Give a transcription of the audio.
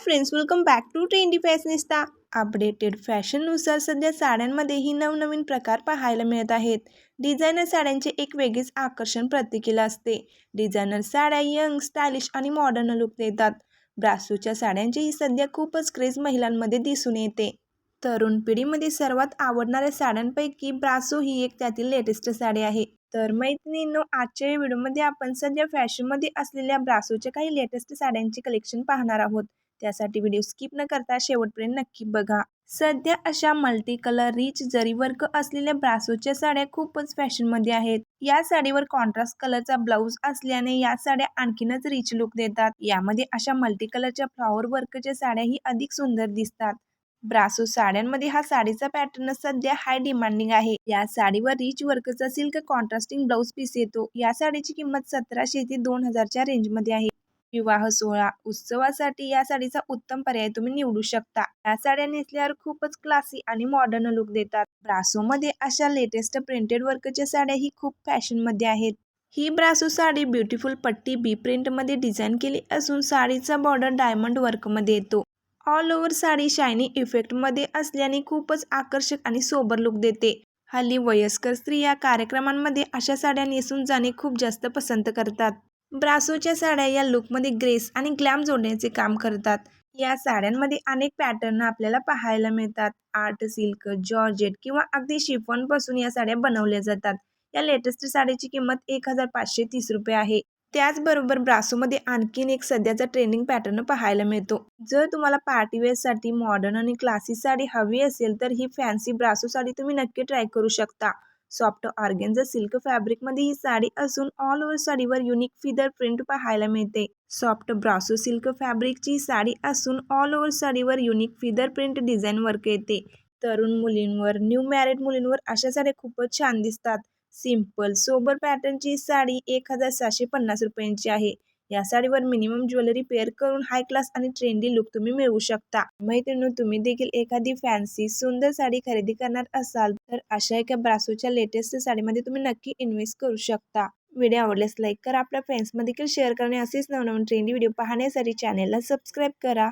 Friends welcome back to trendy fashionista updated फॅशननुसार सध्या साड्यांमध्येही नवनवीन प्रकार पाहायला मिळत आहेत. डिझायनर साड्यांचे एक वेगळीच आकर्षण प्रत्येकीला असते. डिझायनर साड्या यंग स्टायलिश आणि मॉडर्न लुक देतात. ब्रासूच्या साड्यांचीही सध्या खूपच क्रेज महिलांमध्ये दिसून येते. तरुण पिढीमध्ये सर्वात आवडणाऱ्या साड्यांपैकी ब्रासो ही एक त्यातील लेटेस्ट साडी आहे. तर मैत्रिणींनो आजच्या या व्हिडिओमध्ये आपण सध्या फॅशनमध्ये असलेल्या ब्रासोच्या काही लेटेस्ट साड्यांचे कलेक्शन पाहणार आहोत. त्यासाठी व्हिडिओ स्किप न करता शेवटपर्यंत नक्की बघा. सध्या अशा multi colour rich zari work असलेल्या ब्रासोच्या साड्या खूपच फॅशनमध्ये आहेत. या साडीवर कॉन्ट्रास्ट कलरचा ब्लाऊज असल्याने या साड्या आणखीनच रिच लुक देतात. यामध्ये अशा मल्टी कलरच्या फ्लॉवर वर्कच्या साड्याही अधिक सुंदर दिसतात. ब्रासो साड्यांमध्ये हा साडीचा पॅटर्न सध्या हाय डिमांडिंग आहे. या साडीवर रिच वर्कचा सिल्क कॉन्ट्रास्टिंग ब्लाऊज पीस येतो. या साडीची किंमत सतराशे ते दोन हजारच्या रेंजमध्ये आहे. विवाह सोहळा उत्सवासाठी या साडीचा उत्तम पर्याय तुम्ही निवडू शकता. या साड्या नेसल्यावर खूपच क्लासी आणि मॉडर्न लुक देतात. ब्रासोमध्ये अशा लेटेस्ट प्रिंटेड वर्कच्या साड्या ही खूप फॅशनमध्ये आहेत. ही ब्रासो साडी ब्युटिफुल पट्टी बी प्रिंटमध्ये डिझाईन केली असून साडीचा बॉर्डर डायमंड वर्कमध्ये येतो. ऑल ओव्हर साडी शायनी इफेक्टमध्ये असल्याने खूपच आकर्षक आणि सोबर लुक देते. हल्ली वयस्कर स्त्रिया कार्यक्रमांमध्ये अशा साड्या नेसून जाणे खूप जास्त पसंत करतात. ब्रासोच्या साड्या या लुकमध्ये ग्रेस आणि ग्लॅम जोडण्याचे काम करतात. या साड्यांमध्ये अनेक पॅटर्न आपल्याला पाहायला मिळतात. आर्ट सिल्क जॉर्जेट किंवा अगदी शिफॉनपासून या साड्या बनवल्या जातात. या लेटेस्ट साडीची किंमत एक हजार पाचशे तीस रुपये आहे. त्याचबरोबर ब्रासोमध्ये आणखीन एक सध्याचा ट्रेंडिंग पॅटर्न पाहायला मिळतो. जर तुम्हाला पार्टीवेअरसाठी मॉडर्न आणि क्लासिक साडी हवी असेल तर ही फॅन्सी ब्रासो साडी तुम्ही नक्की ट्राय करू शकता. सॉफ्ट ऑर्गेन्झा सिल्क फॅब्रिकमध्ये ही साडी असून ऑल ओव्हर साडीवर युनिक फिदर प्रिंट पाहायला मिळते. सॉफ्ट ब्रासो सिल्क फॅब्रिकची साडी असून ऑल ओव्हर साडीवर unique feather print design work येते. तरुण मुलींवर न्यू मॅरिड मुलींवर अशा साड्या खूपच छान दिसतात. सिंपल सोबर पॅटर्नची साडी एक हजार सहाशे पन्नास रुपयांची आहे. या साडीवर मिनिमम ज्वेलरी पेअर करून हाय क्लास आणि ट्रेंडी लुक तुम्ही मिळवू शकता. मैत्रिणी तुम्ही देखील एखादी फॅन्सी सुंदर साडी खरेदी करणार असाल तर अशा एका ब्रासोच्या लेटेस्ट साडीमध्ये तुम्ही नक्की इन्व्हेस्ट करू शकता. व्हिडिओ आवडल्यास लाईक करा आपल्या फ्रेंड्समध्ये देखील शेअर करणे असेच नवनवीन ट्रेंडी व्हिडिओ पाहण्यासाठी चॅनेलला सबस्क्राईब करा.